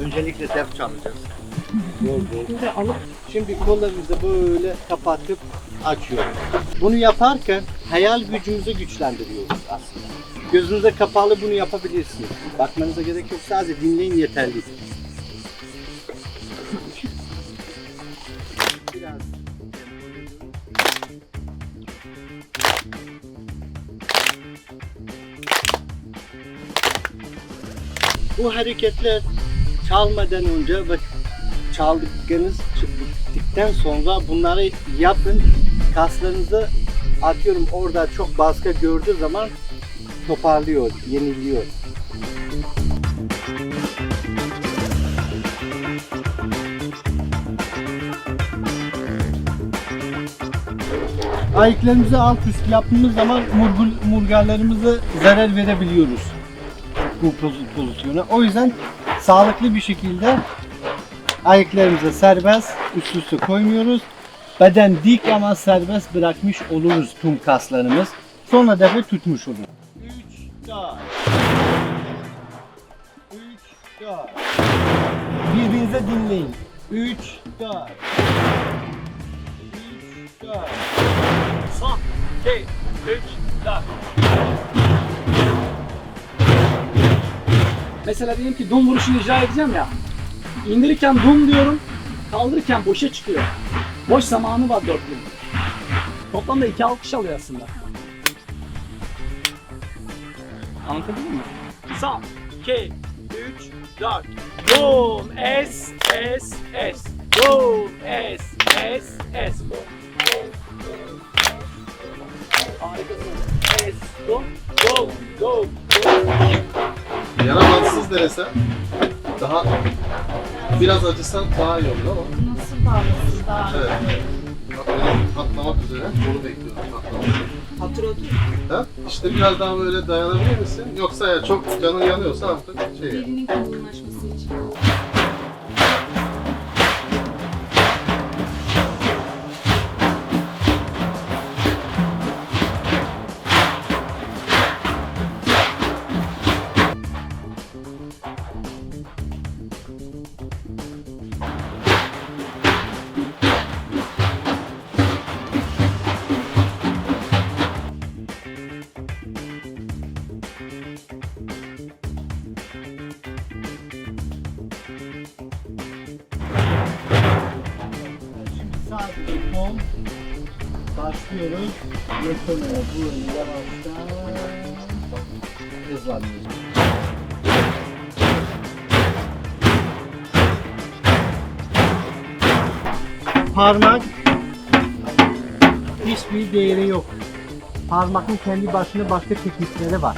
Öncelikle def çalacağız. Bol. Şimdi kollarımızı böyle kapatıp açıyoruz. Bunu yaparken hayal gücümüzü güçlendiriyoruz aslında. Gözünüze kapalı bunu yapabilirsiniz. Bakmanıza gerek yok. Sadece dinleyin yeterli. Bu hareketler çalmadan önce ve çaldıklarınız bittikten sonra bunları yapın. Kaslarınızı atıyorum orada çok baskı gördüğü zaman toparlıyor, yeniliyor. Ayaklarımızı alt üst yaptığımız zaman murgul, murgarlarımızı zarar verebiliyoruz bu poz- pozisyona. O yüzden sağlıklı bir şekilde ayaklarımızı serbest üst üste koymuyoruz. Beden dik ama serbest bırakmış oluruz tüm kaslarımız. Sonra defa tutmuş olur. 3 4 3 4 Birbirinize dinleyin. 3 4 3 4 Son, iki, üç, dört. Mesela diyelim ki dum vuruşunu icra edeceğim ya. İndirirken dum diyorum, kaldırırken boşa çıkıyor. Boş zamanı var dörtlü. Toplamda iki alkış alıyor aslında. Anlatabildim mi? Son, iki, üç, dört. Dum, es, es, es. Dum, es, es, es. Harikasın. Es, dum, dum, dum, dum. Yara bantsız derese daha biraz acısan daha iyi olur ama Nasıl bağlısın daha? evet. Benim patlamak üzere onu bekliyorum patlamak. Hatırladım. Ha? İşte biraz daha böyle dayanabilir misin? Yoksa ya çok canın yanıyorsa artık şey yap. Derinin kalınlaşması Şimdi sadece kol başlıyoruz. Yakınına burnu yavaştan hızlanıyoruz. Parmak hiçbir değeri yok. Parmakın kendi başına başka teknikleri var.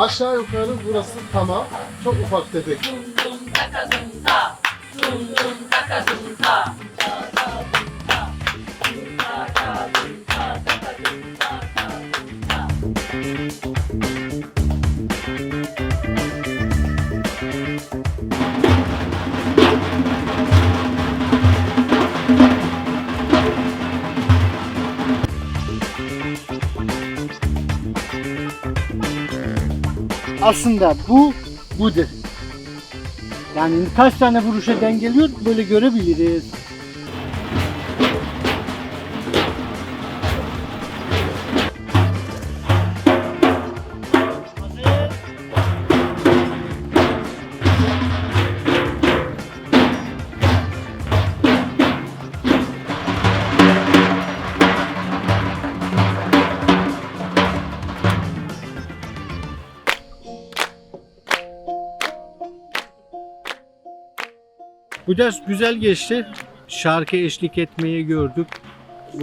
Aşağı yukarı burası tamam. Çok ufak tefek. Aslında bu budur. Yani kaç tane vuruşa dengeliyor böyle görebiliriz. Bu ders güzel geçti. Şarkı eşlik etmeyi gördük.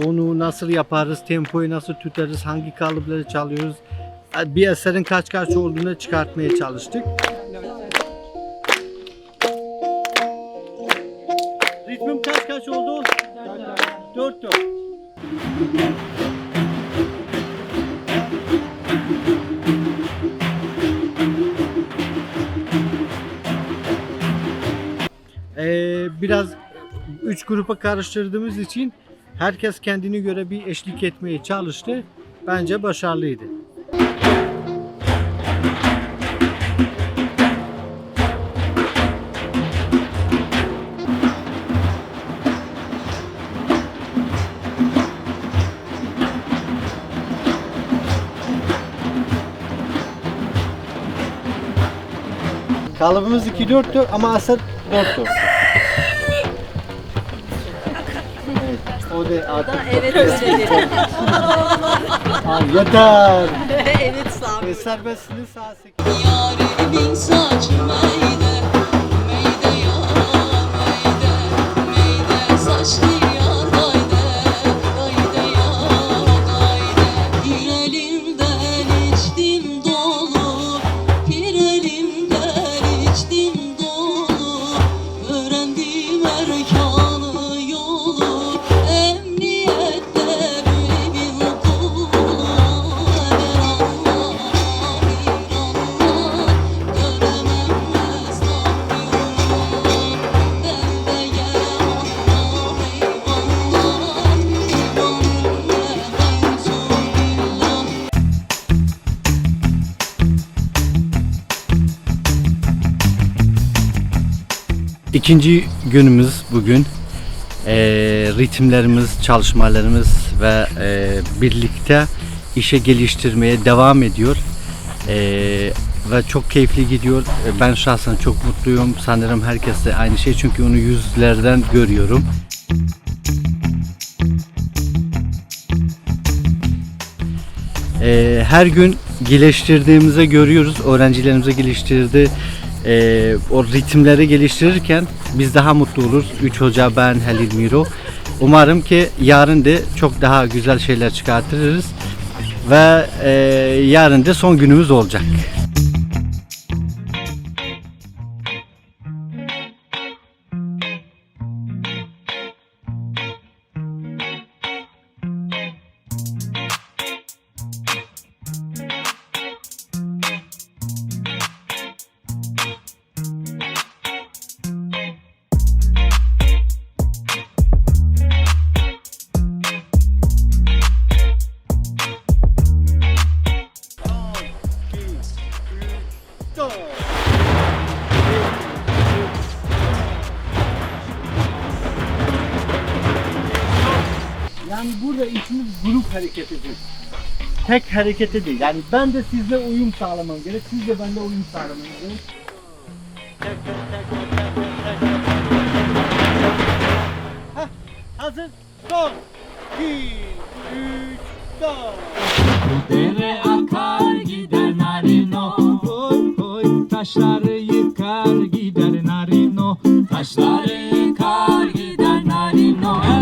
Onu nasıl yaparız, tempoyu nasıl tutarız, hangi kalıpları çalıyoruz. Bir eserin kaç kaç olduğunu çıkartmaya çalıştık. Ritmim kaç kaç oldu? 4 biraz üç grupa karıştırdığımız için herkes kendini göre bir eşlik etmeye çalıştı. Bence başarılıydı. Kalıbımız 2-4'tü ama asıl 4'tü. O da artık. Evet öyle dedim. Ha, yeter. evet sağ ol. E, serbestsiniz saat 8. Yarimin saçı meyde, İkinci günümüz bugün. Ee, ritimlerimiz, çalışmalarımız ve e, birlikte işe geliştirmeye devam ediyor. Ee, ve çok keyifli gidiyor. Ee, Ben şahsen çok mutluyum. Sanırım herkes de aynı şey çünkü onu yüzlerden görüyorum. Ee, her gün geliştirdiğimize görüyoruz. Öğrencilerimize geliştirdi. Ee, o ritimleri geliştirirken biz daha mutlu oluruz. Üç hoca ben Halil Miro. Umarım ki yarın da çok daha güzel şeyler çıkartırız. Ve e, yarın da son günümüz olacak. Tek hareketi değil. Yani ben de sizle uyum sağlamam gerek. Siz de benimle uyum sağlamanız gerek. Hazır. Son. 2, 3, 4. Dere akar gider narino Koy koy taşları yıkar gider narino Taşları yıkar gider narino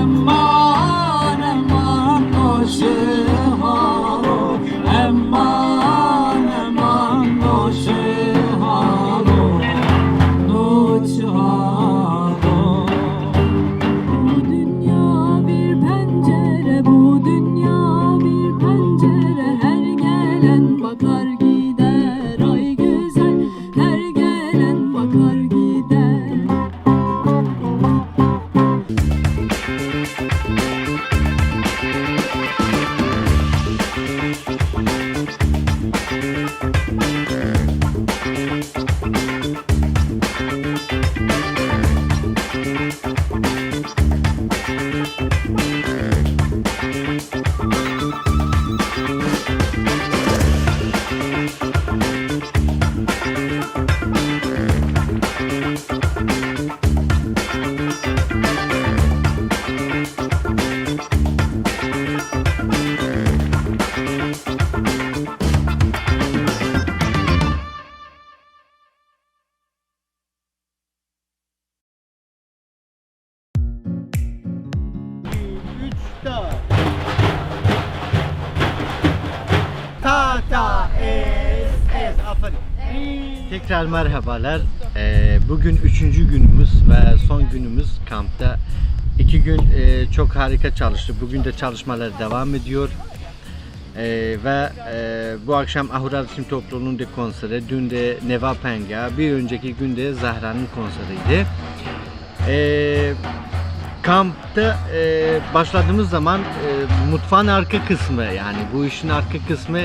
Tekrar merhabalar. Ee, bugün üçüncü günümüz ve son günümüz kampta. İki gün e, çok harika çalıştı. Bugün de çalışmalar devam ediyor. Ee, ve e, bu akşam Ahura Resim Topluluğu'nun de konseri, dün de Neva Penga, bir önceki günde Zahra'nın konseriydi. Ee, kampta e, başladığımız zaman e, mutfağın arka kısmı yani bu işin arka kısmı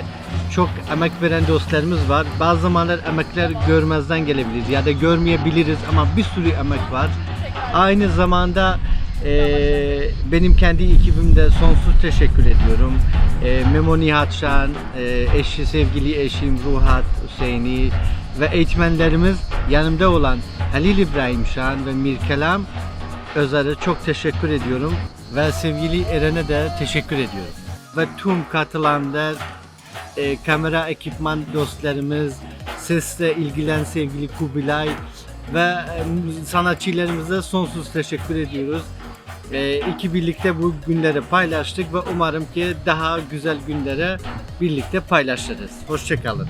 çok emek veren dostlarımız var. Bazı zamanlar emekler görmezden gelebilir ya da görmeyebiliriz ama bir sürü emek var. Aynı zamanda e, benim kendi ekibimde sonsuz teşekkür ediyorum. E, Memo Nihat Şan, e, eşi sevgili eşim Ruhat Hüseyini ve eğitmenlerimiz yanımda olan Halil İbrahim Şan ve Mirkelam Özer'e çok teşekkür ediyorum ve sevgili Eren'e de teşekkür ediyorum. Ve tüm katılanlar, e, kamera ekipman dostlarımız, sesle ilgilen sevgili Kubilay ve e, sanatçılarımıza sonsuz teşekkür ediyoruz. E, iki birlikte bu günleri paylaştık ve umarım ki daha güzel günlere birlikte paylaşırız. Hoşçakalın.